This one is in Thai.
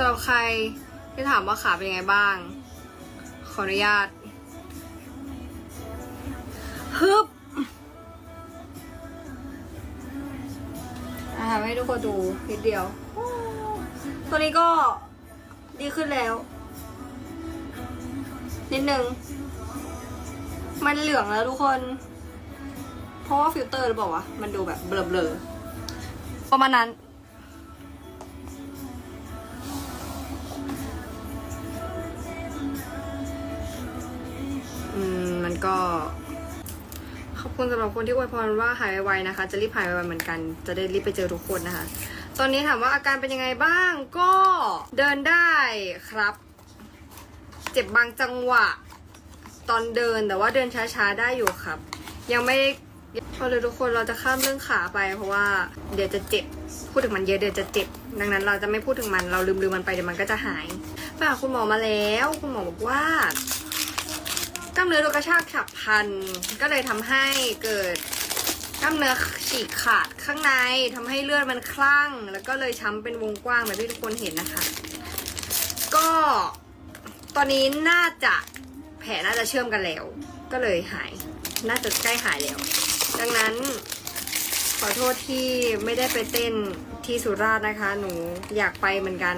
สำหรับใครที่ถามว่าขาเป็นยังไงบ้าง ขออนุญาตฮึบอะทำให้ทุกคนดูนิดเดียว ตัวนี้ก็ดีขึ้นแล้ว นิดนึง มันเหลืองแล้วทุกคน เพราะว่าฟิลเตอร์หรือเปล่าวะ มันดูแบบเบลอๆประมาณนั้น ก็ ขอบคุณสำหรับคนที่อวยพรว่าหายไวๆนะคะ จะรีบหายไวๆเหมือนกัน จะได้รีบไปเจอทุกคนนะคะ ตอนนี้ถามว่าอาการเป็นยังไงบ้างก็เดินได้ครับ เจ็บบางจังหวะ ตอนเดินแต่ว่าเดินช้าๆได้อยู่ครับ ยังไม่พอเลยทุกคนเราจะข้ามเรื่องขาไป เพราะว่าเดี๋ยวจะเจ็บพูดถึงมันเยอะเดี๋ยวจะเจ็บ ดังนั้นเราจะไม่พูดถึงมันเราลืมๆมันไปเดี๋ยวมันก็จะหายไปหาคุณหมอมาแล้ว คุณหมอบอกว่า กล้ามเนื้อโดนกระชากฉับพลัน ก็เลยทำให้เกิดกล้ามเนื้อฉีกขาดข้างในทำให้เลือดมันคลั่ง แล้วก็เลยช้ำเป็นวงกว้างแบบที่ทุกคนเห็นนะคะ ก็ตอนนี้น่าจะแผลน่าจะเชื่อมกันแล้ว ก็เลยหาย น่าจะใกล้หายแล้ว ดังนั้น ขอโทษที่ไม่ได้ไปเต้นที่สุราษฎร์นะคะ หนูอยากไปเหมือนกัน